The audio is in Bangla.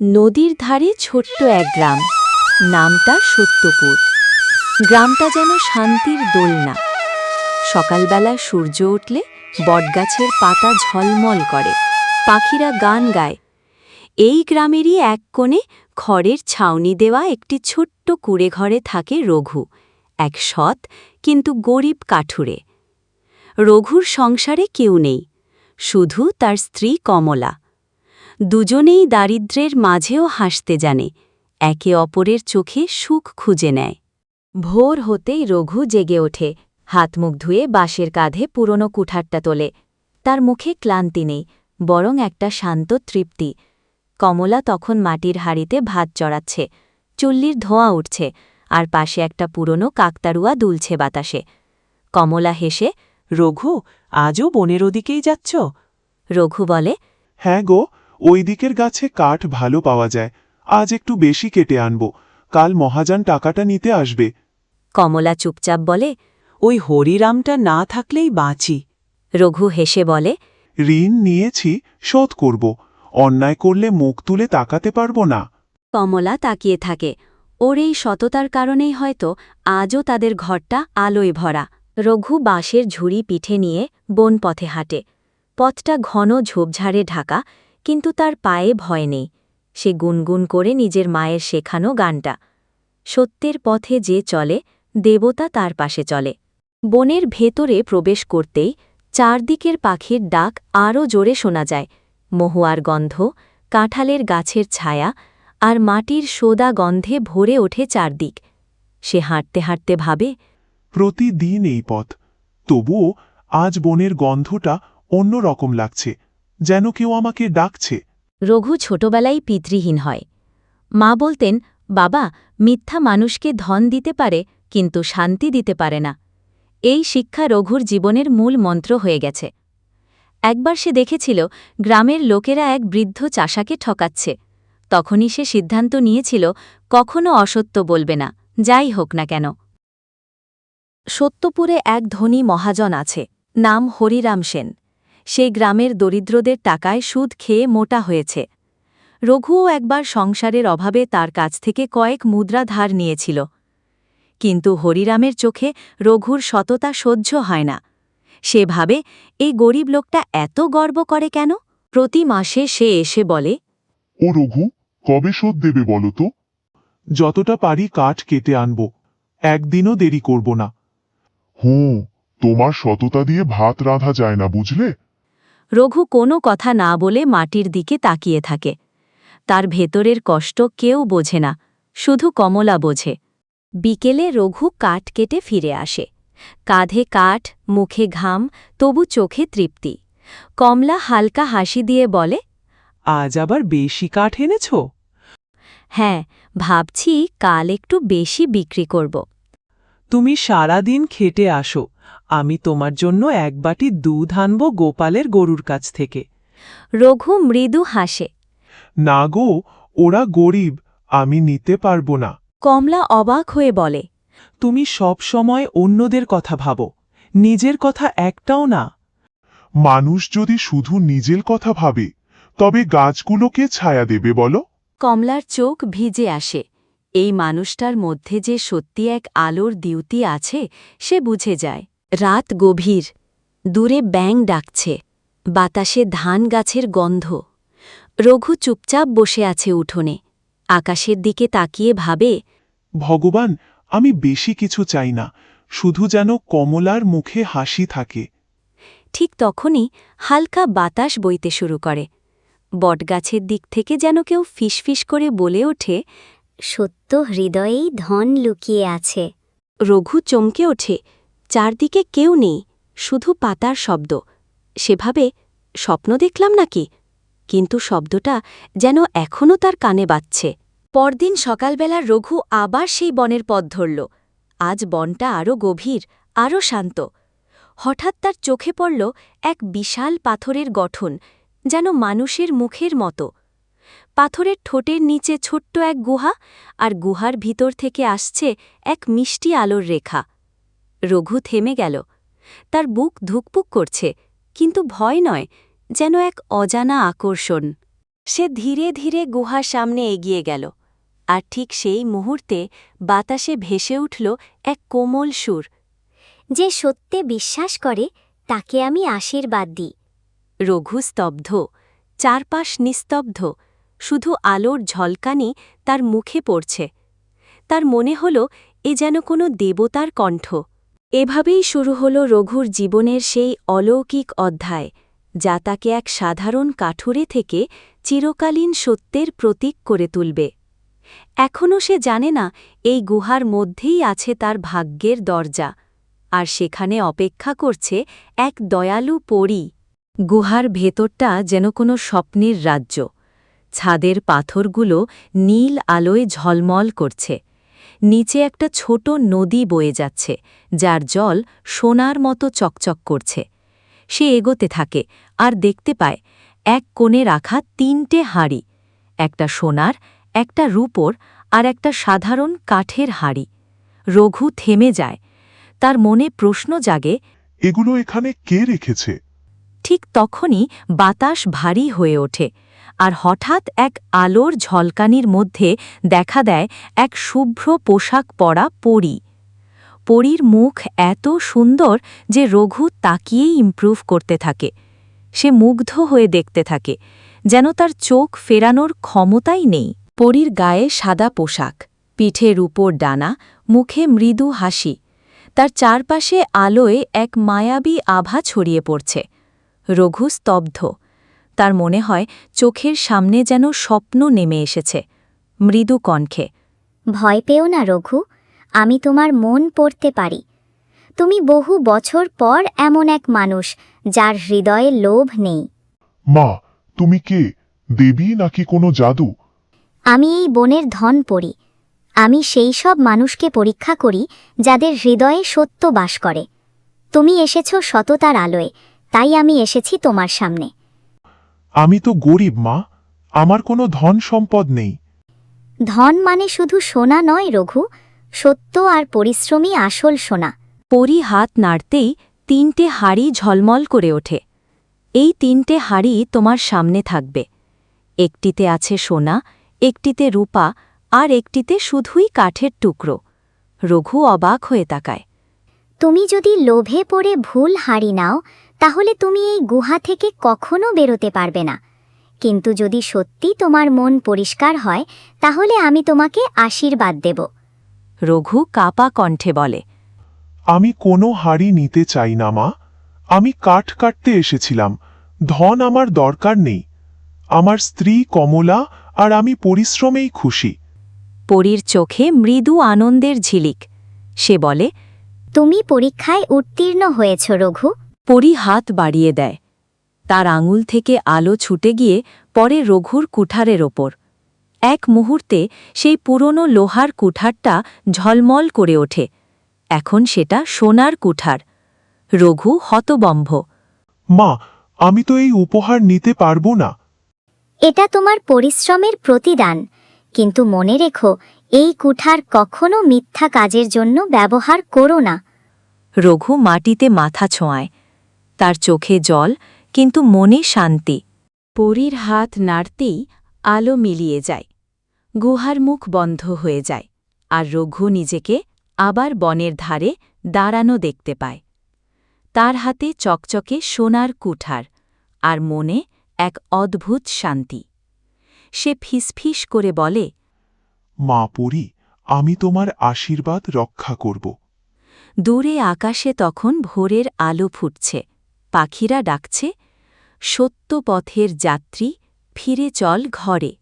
নদীর ধারে ছোট্ট এক গ্রাম। নামটা সত্যপুর। গ্রামটা যেন শান্তির দোলনা। সকালবেলা সূর্য উঠলে বটগাছের পাতা ঝলমল করে। পাখিরা গান গায়। এই গ্রামেরই এক কোণে খড়ের ছাউনি দেওয়া একটি ছোট্ট কুড়ে ঘরে থাকে রঘু, এক সৎ কিন্তু গরিব কাঠুরে। রঘুর সংসারে কেউ নেই, শুধু তার স্ত্রী কমলা। দুজনেই দারিদ্র্যের মাঝেও হাসতে জানে, একে অপরের চোখে সুখ খুঁজে নেয়। ভোর হতেই রঘু জেগে ওঠে, হাত মুখ ধুয়ে বাঁশের কাঁধে পুরনো কুঠারটা তোলে। তার মুখে ক্লান্তি নেই, বরং একটা শান্ত তৃপ্তি। কমলা তখন মাটির হাড়িতে ভাত চড়াচ্ছে, চুল্লির ধোঁয়া উঠছে, আর পাশে একটা পুরনো কাকতারুয়া দুলছে বাতাসে। কমলা হেসে, রঘু, আজও বনের ওদিকেই যাচ্ছ? রঘু বলে হ্যাঁ গো ওই দিকের গাছে কাঠ ভালো পাওয়া যায়। আজ একটু বেশি কেটে আনব। কাল মহাজান টাকাটা নিতে আসবে। কমলা চুপচাপ বলে ওই হরিরামটা না থাকলেই বাঁচি। রঘু হেসে বলে ঋণ নিয়েছি শোধ করব। অন্যায় করলে মুখ তুলে তাকাতে পারব না। কমলা তাকিয়ে থাকে। ওর এই সততার কারণেই হয়তো আজও তাদের ঘরটা আলোয় ভরা। রঘু বাঁশের ঝুড়ি পিঠে নিয়ে বন পথে হাঁটে। পথটা ঘন ঝোপঝাড়ে ঢাকা। কিন্তু তার পায়ে ভয় নেই। সে গুনগুন করে নিজের মায়ের শেখানো গানটা। সত্যের পথে যে চলে, দেবতা তার পাশে চলে। বনের ভেতরে প্রবেশ করতেই চারদিকের পাখির ডাক আরও জোরে শোনা যায়। মহুয়ার গন্ধ, কাঁঠালের গাছের ছায়া আর মাটির সোদা গন্ধে ভরে ওঠে চারদিক। সে হাঁটতে হাঁটতে ভাবে, প্রতিদিন এই পথ, তবুও আজ বনের গন্ধটা অন্য রকম লাগছে। যেন কেউ আমাকে ডাকছে। রঘু ছোটবেলায় পিতৃহীন হয়। মা বলতেন, বাবা, মিথ্যা মানুষকে ধন দিতে পারে, কিন্তু শান্তি দিতে পারে না। এই শিক্ষা রঘুর জীবনের মূল মন্ত্র হয়ে গেছে। একবার সে দেখেছিল গ্রামের লোকেরা এক বৃদ্ধ চাষাকে ঠকাচ্ছে। তখনই সে সিদ্ধান্ত নিয়েছিল, কখনো অসত্য বলবে না, যাই হোক না কেন। সত্যপুরে এক ধনী মহাজন আছে, নাম হরিরাম সেন। সেই গ্রামের দরিদ্রদের টাকায় সুদ খেয়ে মোটা হয়েছে। রঘুও একবার সংসারের অভাবে তার কাছ থেকে কয়েক মুদ্রা ধার নিয়েছিল। কিন্তু হরিরামের চোখে রঘুর সততা সহ্য হয় না। সে ভাবে এই গরিব লোকটা এত গর্ব করে কেন? প্রতি মাসে সে এসে বলে ও রঘু কবে শোধ দেবে বলো তো? যতটা পারি কাঠ কেটে আনব একদিনও দেরি করব না। হুঁ তোমার সততা দিয়ে ভাত রাঁধা যায় না বুঝলে? রঘু কোনো কথা না বলে মাটির দিকে তাকিয়ে থাকে। তার ভেতরের কষ্ট কেউ বোঝে না শুধু কমলা বোঝে। বিকেলে রঘু কাঠ কেটে ফিরে আসে। কাঁধে কাঠ মুখে ঘাম তবু চোখে তৃপ্তি। কমলা হালকা হাসি দিয়ে বলে আজ আবার বেশি কাঠ এনেছ? হ্যাঁ ভাবছি কাল একটু বেশি বিক্রি করব। তুমি সারাদিন খেটে আসো আমি তোমার জন্য এক বাটি দুধ আনব গোপালের গরুর কাছ থেকে। রঘু মৃদু হাসে। না গো ওরা গরিব আমি নিতে পারব না। কমলা অবাক হয়ে বলে তুমি সব সময় অন্যদের কথা ভাবো নিজের কথা একটাও না। মানুষ যদি শুধু নিজের কথা ভাবে তবে গাছগুলোকে ছায়া দেবে বলো। কমলার চোখ ভিজে আসে। এই মানুষটার মধ্যে যে সত্যি এক আলোর দিউতি আছে সে বুঝে যায়। রাত গভীর দূরে ব্যাং ডাকছে বাতাসে ধান গাছের গন্ধ। রঘু চুপচাপ বসে আছে উঠোনে আকাশের দিকে তাকিয়ে ভাবে ভগবান আমি বেশি কিছু চাই না শুধু যেন কমলার মুখে হাসি থাকে। ঠিক তখনই হালকা বাতাস বইতে শুরু করে। বটগাছের দিক থেকে যেন কেউ ফিসফিস করে বলে ওঠে সত্য হৃদয়েই ধন লুকিয়ে আছে। রঘু চমকে ওঠে চারদিকে কেউ নেই, শুধু পাতার শব্দ। সেভাবে স্বপ্ন দেখলাম নাকি? কিন্তু শব্দটা যেন এখনও তার কানে বাজছে। পরদিন সকালবেলা রঘু আবার সেই বনের পথ ধরল। আজ বনটা আরও গভীর, আরও শান্ত। হঠাৎ তার চোখে পড়ল এক বিশাল পাথরের গঠন, যেন মানুষের মুখের মতো। পাথরের ঠোঁটের নিচে ছোট্ট এক গুহা, আর গুহার ভিতর থেকে আসছে এক মিষ্টি আলোর রেখা। রঘু থেমে গেল। তার বুক ধুকপুক করছে কিন্তু ভয় নয় যেন এক অজানা আকর্ষণ। সে ধীরে ধীরে গুহার সামনে এগিয়ে গেল আর ঠিক সেই মুহূর্তে বাতাসে ভেসে উঠল এক কোমল সুর। যে সত্যে বিশ্বাস করে তাকে আমি আশীর্বাদ দিই। রঘু স্তব্ধ চারপাশ নিস্তব্ধ শুধু আলোর ঝলকানি তার মুখে পড়ছে। তার মনে হল এ যেন কোনো দেবতার কণ্ঠ। এভাবেই শুরু হল রঘুর জীবনের সেই অলৌকিক অধ্যায়, যা তাকে এক সাধারণ কাঠুরে থেকে চিরকালীন সত্যের প্রতীক করে তুলবে। এখনও সে জানে না, এই গুহার মধ্যেই আছে তার ভাগ্যের দরজা, আর সেখানে অপেক্ষা করছে এক দয়ালু পরী। গুহার ভেতরটা যেন কোনো স্বপ্নের রাজ্য, ছাদের পাথরগুলো নীল আলোয় ঝলমল করছে। নিচে একটা ছোট নদী বয়ে যাচ্ছে যার জল সোনার মতো চকচক করছে। সে এগোতে থাকে আর দেখতে পায় এক কোণে রাখা তিনটে হাঁড়ি একটা সোনার একটা রূপোর আর একটা সাধারণ কাঠের হাড়ি। রঘু থেমে যায় তার মনে প্রশ্ন জাগে এগুলো এখানে কে রেখেছে? ঠিক তখনই বাতাস ভারী হয়ে ওঠে। আর হঠাৎ এক আলোর ঝলকানির মধ্যে দেখা দেয় এক শুভ্র পোশাক পরা পরী। পরীর মুখ এত সুন্দর যে রঘু তাকিয়েই ইমপ্রুভ করতে থাকে। সে মুগ্ধ হয়ে দেখতে থাকে, যেন তার চোখ ফেরানোর ক্ষমতাই নেই। পরীর গায়ে সাদা পোশাক, পিঠের উপর ডানা, মুখে মৃদু হাসি। তার চারপাশে আলোয় এক মায়াবী আভা ছড়িয়ে পড়ছে। রঘু স্তব্ধ তার মনে হয় চোখের সামনে যেন স্বপ্ন নেমে এসেছে। মৃদু কণ্ঠে ভয় পেও না রঘু আমি তোমার মন পড়তে পারি। তুমি বহু বছর পর এমন এক মানুষ যার হৃদয়ে লোভ নেই। মা তুমি কে? দেবী নাকি কোনো জাদু? আমি এই বনের ধন পড়ি। আমি সেই সব মানুষকে পরীক্ষা করি যাদের হৃদয়ে সত্য বাস করে। তুমি এসেছ সততার আলোয় তাই আমি এসেছি তোমার সামনে। আমি তো গরিব মা। আমার কোনো ধন সম্পদ নেই। ধন মানে শুধু সোনা নয় রঘু। সত্য আর পরিশ্রমী আসল সোনা। পরি হাত নাড়তেই তিনটে হাড়ি ঝলমল করে ওঠে। এই তিনটে হাড়ি তোমার সামনে থাকবে। একটিতে আছে সোনা একটিতে রূপা আর একটিতে শুধুই কাঠের টুকরো। রঘু অবাক হয়ে তাকায়। তুমি যদি লোভে পড়ে ভুল হারি নাও তাহলে তুমি এই গুহা থেকে কখনো বেরোতে পারবে না। কিন্তু যদি সত্যি তোমার মন পরিষ্কার হয় তাহলে আমি তোমাকে আশীর্বাদ দেব। রঘু কাপা কণ্ঠে বলে আমি কোনো হাড়ি নিতে চাই না মা। আমি কাঠ কাটতে এসেছিলাম। ধন আমার দরকার নেই। আমার স্ত্রী কমলা আর আমি পরিশ্রমেই খুশি। পরীর চোখে মৃদু আনন্দের ঝিলিক। সে বলে তুমি পরীক্ষায় উত্তীর্ণ হয়েছ রঘু। পরি হাত বাড়িয়ে দেয়। তার আঙুল থেকে আলো ছুটে গিয়ে পরে রঘুর কুঠারের ওপর। এক মুহূর্তে সেই পুরনো লোহার কুঠারটা ঝলমল করে ওঠে। এখন সেটা সোনার কুঠার। রঘু হতবম্ভ। মা আমি তো এই উপহার নিতে পারব না। এটা তোমার পরিশ্রমের প্রতিদান। কিন্তু মনে রেখো এই কুঠার কখনো মিথ্যা কাজের জন্য ব্যবহার করো না। রঘু মাটিতে মাথা ছোঁয়ায়। তার চোখে জল কিন্তু মনে শান্তি। পরীর হাত নাড়তেই আলো মিলিয়ে যায়। গুহার মুখ বন্ধ হয়ে যায় আর রঘু নিজেকে আবার বনের ধারে দাঁড়ানো দেখতে পায়। তার হাতে চকচকে সোনার কুঠার আর মনে এক অদ্ভুত শান্তি। সে ফিসফিস করে বলে মা পরি আমি তোমার আশীর্বাদ রক্ষা করব। দূরে আকাশে তখন ভোরের আলো ফুটছে। পাখিরা ডাকছে সত্য পথের যাত্রী ফিরে চল ঘরে।